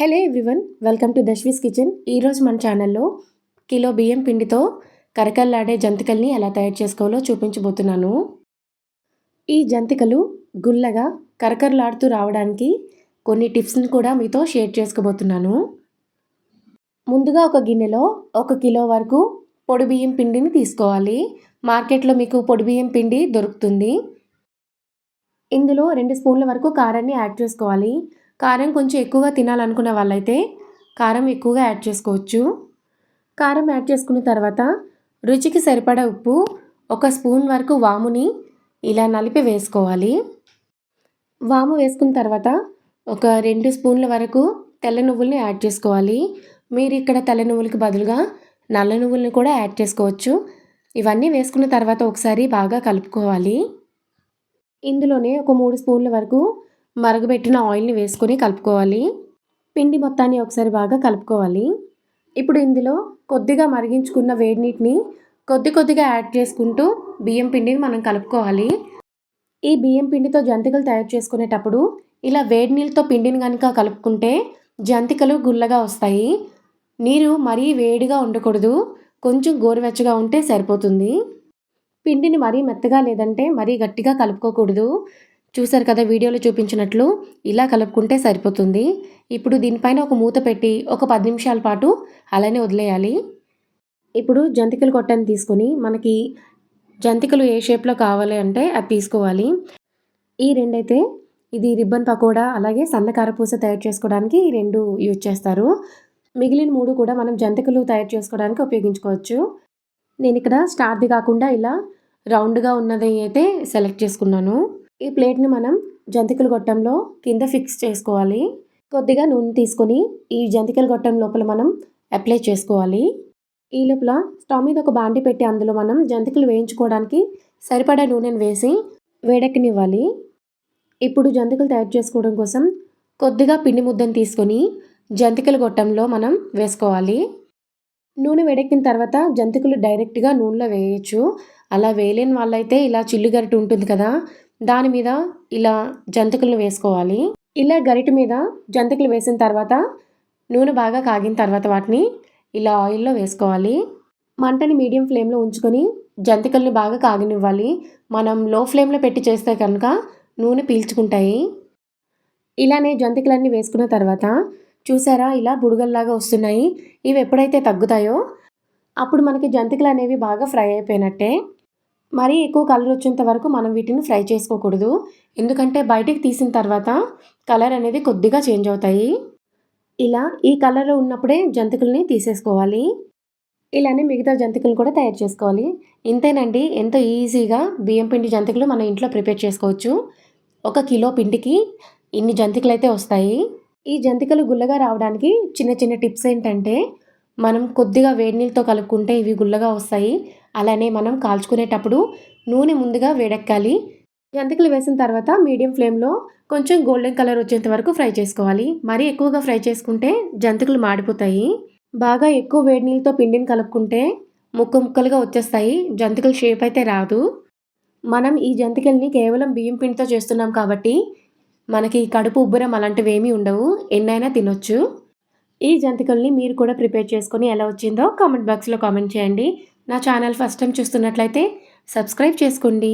Hello everyone welcome to Dashvi's kitchen. ఈరోజు మన ఛానల్లో కిలో బియ్యం పిండితో కరకల్లాడే జంతికల్ని ఎలా తయారు చేసుకోవాలో చూపించబోతున్నాను. ఈ జంతికలు గుల్లగా కరకరలాడుతూ రావడానికి కొన్ని టిప్స్ని కూడా మీతో షేర్ చేసుకోబోతున్నాను. ముందుగా ఒక గిన్నెలో ఒక కిలో వరకు పొడి బియ్యం పిండిని తీసుకోవాలి. మార్కెట్లో మీకు పొడి బియ్యం పిండి దొరుకుతుంది. ఇందులో రెండు స్పూన్ల వరకు కారాన్ని యాడ్ చేసుకోవాలి. కారం కొంచెం ఎక్కువగా తినాలనుకున్న వాళ్ళైతే కారం ఎక్కువగా యాడ్ చేసుకోవచ్చు. కారం యాడ్ చేసుకున్న తర్వాత రుచికి సరిపడా ఉప్పు ఒక స్పూన్ వరకు వాముని ఇలా నలిపి వేసుకోవాలి. వాము వేసుకున్న తర్వాత ఒక రెండు స్పూన్ల వరకు తెల్ల నువ్వుల్ని యాడ్ చేసుకోవాలి. మీరు ఇక్కడ తెల్ల నువ్వులకి బదులుగా నల్ల నువ్వుల్ని కూడా యాడ్ చేసుకోవచ్చు. ఇవన్నీ వేసుకున్న తర్వాత ఒకసారి బాగా కలుపుకోవాలి. ఇందులోనే ఒక మూడు స్పూన్ల వరకు మరగబెట్టిన ఆయిల్ని వేసుకొని కలుపుకోవాలి. పిండి మొత్తాన్ని ఒకసారి బాగా కలుపుకోవాలి. ఇప్పుడు ఇందులో కొద్దిగా మరిగించుకున్న వేడి నీటిని కొద్ది కొద్దిగా యాడ్ చేసుకుంటూ బియ్యం పిండిని మనం కలుపుకోవాలి. ఈ బియ్యం పిండితో జంతికలు తయారు చేసుకునేటప్పుడు ఇలా వేడి నీళ్ళతో పిండిని కనుక కలుపుకుంటే జంతికలు గుల్లగా వస్తాయి. నీరు మరీ వేడిగా ఉండకూడదు. కొంచెం గోరువెచ్చగా ఉంటే సరిపోతుంది. పిండిని మరీ మెత్తగా లేదంటే మరీ గట్టిగా కలుపుకోకూడదు. చూసారు కదా వీడియోలో చూపించినట్లు. ఇలా కలుపుకుంటే సరిపోతుంది. ఇప్పుడు దీనిపైన ఒక మూత పెట్టి ఒక పది నిమిషాల పాటు అలానే వదిలేయాలి. ఇప్పుడు జంతికలు కొట్టని తీసుకొని మనకి జంతికలు ఏ షేప్లో కావాలి అంటే అది తీసుకోవాలి. ఈ రెండైతే ఇది రిబ్బన్ పకోడా అలాగే సన్నకారపూస తయారు చేసుకోవడానికి ఈ రెండు యూజ్ చేస్తారు. మిగిలిన మూడు కూడా మనం జంతికలు తయారు చేసుకోవడానికి ఉపయోగించుకోవచ్చు. నేను ఇక్కడ స్టార్ది కాకుండా ఇలా రౌండ్గా ఉన్నది అయితే సెలెక్ట్ చేసుకున్నాను. ఈ ప్లేట్ని మనం జంతికల గొట్టంలో కింద ఫిక్స్ చేసుకోవాలి. కొద్దిగా నూనె తీసుకొని ఈ జంతికల గొట్టం లోపల మనం అప్లై చేసుకోవాలి. ఈ లోపల స్టవ్ మీద ఒక బాండి పెట్టి అందులో మనం జంతికలు వేయించుకోవడానికి సరిపడా నూనెను వేసి వేడెక్కనివ్వాలి. ఇప్పుడు జంతికలు తయారు చేసుకోవడం కోసం కొద్దిగా పిండి ముద్దను తీసుకొని జంతికల గొట్టంలో మనం వేసుకోవాలి. నూనె వేడెక్కిన తర్వాత జంతికలు డైరెక్ట్గా నూనెలో వేయచ్చు. అలా వేయలేని వాళ్ళైతే ఇలా చిల్లుగరిటి ఉంటుంది కదా దాని మీద ఇలా జంతికలను వేసుకోవాలి. ఇలా గరిటె మీద జంతికలు వేసిన తర్వాత నూనె బాగా కాగిన తర్వాత వాటిని ఇలా ఆయిల్లో వేసుకోవాలి. మంటని మీడియం ఫ్లేమ్లో ఉంచుకొని జంతికల్ని బాగా కాగనివ్వాలి. మనం లో ఫ్లేమ్లో పెట్టి చేస్తే కనుక నూనె పీల్చుకుంటాయి. ఇలానే జంతికలన్నీ వేసుకున్న తర్వాత చూసారా ఇలా బుడగల్లాగా వస్తున్నాయి. ఇవి ఎప్పుడైతే తగ్గుతాయో అప్పుడు మనకి జంతికలు అనేవి బాగా ఫ్రై అయిపోయినట్టే. మరీ ఎక్కువ కలర్ వచ్చేంత వరకు మనం వీటిని ఫ్రై చేసుకోకూడదు. ఎందుకంటే బయటికి తీసిన తర్వాత కలర్ అనేది కొద్దిగా చేంజ్ అవుతాయి. ఇలా ఈ కలర్లో ఉన్నప్పుడే జంతికల్ని తీసేసుకోవాలి. ఇలానే మిగతా జంతికలు కూడా తయారు చేసుకోవాలి. ఇంతేనండి ఎంతో ఈజీగా బియ్యం పిండి జంతికలు మన ఇంట్లో ప్రిపేర్ చేసుకోవచ్చు. ఒక కిలో పిండికి ఇన్ని జంతికలు అయితే వస్తాయి. ఈ జంతికలు గుల్లగా రావడానికి చిన్న చిన్న టిప్స్ ఏంటంటే మనం కొద్దిగా వేడి నీళ్ళతో కలుపుకుంటే ఇవి గుల్లగా వస్తాయి. అలానే మనం కాల్చుకునేటప్పుడు నూనె ముందుగా వేడెక్కాలి. జంతికలు వేసిన తర్వాత మీడియం ఫ్లేమ్లో కొంచెం గోల్డెన్ కలర్ వచ్చేంత వరకు ఫ్రై చేసుకోవాలి. మరీ ఎక్కువగా ఫ్రై చేసుకుంటే జంతికలు మాడిపోతాయి. బాగా ఎక్కువ వేడి నీళ్ళతో పిండిని కలుపుకుంటే ముక్క ముక్కలుగా వచ్చేస్తాయి. జంతికల షేప్ అయితే రాదు. మనం ఈ జంతికల్ని కేవలం బియ్యం పిండితో చేస్తున్నాం కాబట్టి మనకి కడుపు ఉబ్బరం అలాంటివి ఏమీ ఉండవు. ఎన్నైనా తినొచ్చు. ఈ జంతికల్ని మీరు కూడా ప్రిపేర్ చేసుకొని ఎలా వచ్చిందో కామెంట్ బాక్స్లో కామెంట్ చేయండి. నా ఛానల్ ఫస్ట్ టైం చూస్తున్నట్లయితే సబ్స్క్రైబ్ చేసుకోండి.